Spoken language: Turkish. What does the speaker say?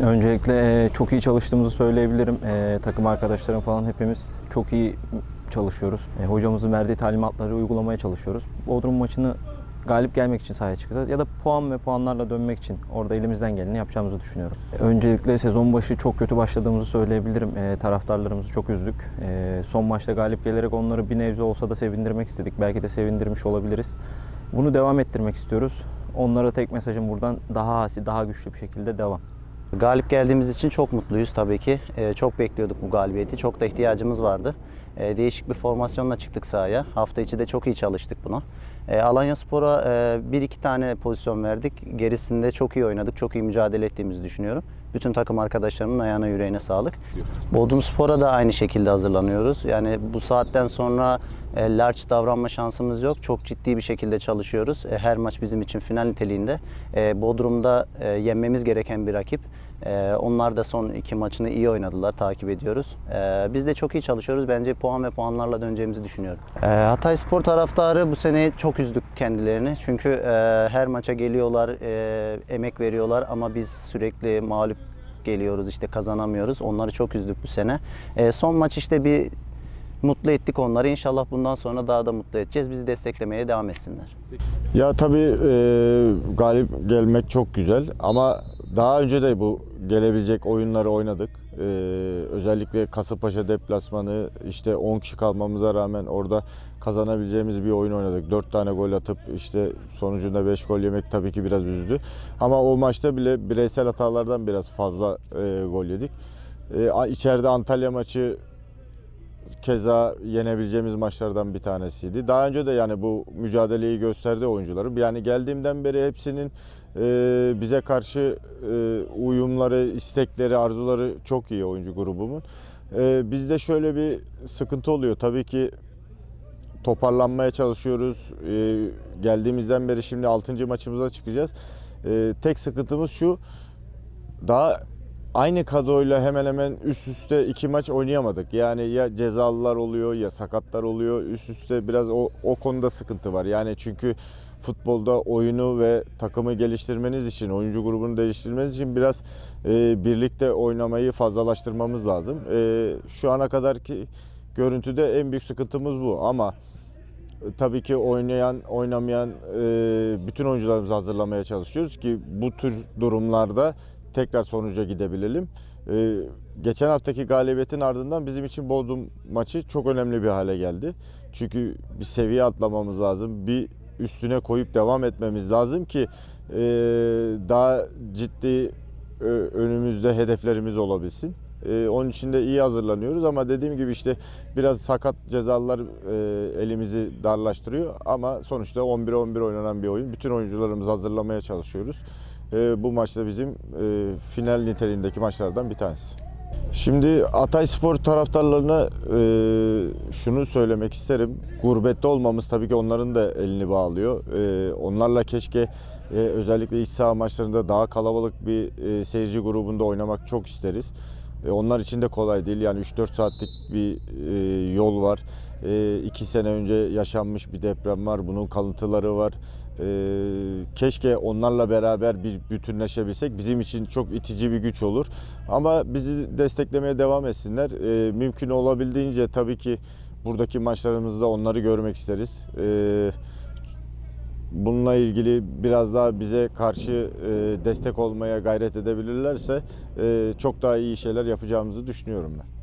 Öncelikle e, çok iyi çalıştığımızı söyleyebilirim. E, takım arkadaşlarım falan hepimiz çok iyi çalışıyoruz. E, hocamızın verdiği talimatları uygulamaya çalışıyoruz. Bodrum maçını galip gelmek için sahaya çıkacağız ya da puan ve puanlarla dönmek için orada elimizden geleni yapacağımızı düşünüyorum. Öncelikle sezon başı çok kötü başladığımızı söyleyebilirim. E, taraftarlarımızı çok üzdük. E, son maçta galip gelerek onları bir nebze olsa da sevindirmek istedik. Belki de sevindirmiş olabiliriz. Bunu devam ettirmek istiyoruz. Onlara tek mesajım buradan daha asi, daha güçlü bir şekilde devam. Galip geldiğimiz için çok mutluyuz tabii ki. Ee, çok bekliyorduk bu galibiyeti. Çok da ihtiyacımız vardı. Ee, değişik bir formasyonla çıktık sahaya. Hafta içi de çok iyi çalıştık bunu. Ee, Alanya Spor'a e, bir iki tane pozisyon verdik. Gerisinde çok iyi oynadık. Çok iyi mücadele ettiğimizi düşünüyorum. Bütün takım arkadaşlarımın ayağına yüreğine sağlık. Bodrum Spor'a da aynı şekilde hazırlanıyoruz. Yani bu saatten sonra e, large davranma şansımız yok. Çok ciddi bir şekilde çalışıyoruz. E, her maç bizim için final niteliğinde. E, Bodrum'da e, yenmemiz gereken bir rakip. E, onlar da son iki maçını iyi oynadılar. Takip ediyoruz. E, biz de çok iyi çalışıyoruz. Bence puan ve puanlarla döneceğimizi düşünüyorum. E, Hatay Spor taraftarı bu sene çok üzdük kendilerini. Çünkü e, her maça geliyorlar, e, emek veriyorlar ama biz sürekli mağlup geliyoruz işte kazanamıyoruz. Onları çok üzdük bu sene. E, son maç işte bir mutlu ettik onları. İnşallah bundan sonra daha da mutlu edeceğiz. Bizi desteklemeye devam etsinler. Ya tabii e, galip gelmek çok güzel ama daha önce de bu gelebilecek oyunları oynadık. E, özellikle Kasımpaşa deplasmanı işte 10 kişi kalmamıza rağmen orada kazanabileceğimiz bir oyun oynadık. 4 tane gol atıp işte sonucunda 5 gol yemek tabii ki biraz üzdü. Ama o maçta bile bireysel hatalardan biraz fazla e, gol yedik. E, içeride Antalya maçı keza yenebileceğimiz maçlardan bir tanesiydi. Daha önce de yani bu mücadeleyi gösterdi oyuncularım. Yani geldiğimden beri hepsinin e, bize karşı e, uyumları, istekleri, arzuları çok iyi oyuncu grubumun. E, bizde şöyle bir sıkıntı oluyor. Tabii ki toparlanmaya çalışıyoruz. E, geldiğimizden beri şimdi 6. maçımıza çıkacağız. E, tek sıkıntımız şu. Daha aynı kadroyla hemen hemen üst üste iki maç oynayamadık. Yani ya cezalılar oluyor ya sakatlar oluyor. Üst üste biraz o, o konuda sıkıntı var. Yani çünkü futbolda oyunu ve takımı geliştirmeniz için, oyuncu grubunu geliştirmeniz için biraz e, birlikte oynamayı fazlalaştırmamız lazım. E, şu ana kadarki görüntüde en büyük sıkıntımız bu ama e, Tabii ki oynayan, oynamayan e, bütün oyuncularımızı hazırlamaya çalışıyoruz ki bu tür durumlarda tekrar sonuca gidebilelim. E, geçen haftaki galibiyetin ardından bizim için Bodrum maçı çok önemli bir hale geldi. Çünkü bir seviye atlamamız lazım. Bir üstüne koyup devam etmemiz lazım ki e, daha ciddi e, önümüzde hedeflerimiz olabilsin. E, onun için de iyi hazırlanıyoruz ama dediğim gibi işte biraz sakat cezalar e, elimizi darlaştırıyor ama sonuçta 11-11 oynanan bir oyun. Bütün oyuncularımızı hazırlamaya çalışıyoruz. E, bu maçta bizim e, final niteliğindeki maçlardan bir tanesi. Şimdi Atay Spor taraftarlarına e, şunu söylemek isterim. Gurbette olmamız tabii ki onların da elini bağlıyor. E, onlarla keşke e, özellikle iç saha maçlarında daha kalabalık bir e, seyirci grubunda oynamak çok isteriz. E, onlar için de kolay değil. Yani 3-4 saatlik bir e, yol var. 2 sene önce yaşanmış bir deprem var. Bunun kalıntıları var. E, keşke onlarla beraber bir bütünleşebilsek. Bizim için çok itici bir güç olur. Ama bizi desteklemeye devam etsinler. E, mümkün olabildiğince tabii ki buradaki maçlarımızda onları görmek isteriz. E, bununla ilgili biraz daha bize karşı e, destek olmaya gayret edebilirlerse e, çok daha iyi şeyler yapacağımızı düşünüyorum ben.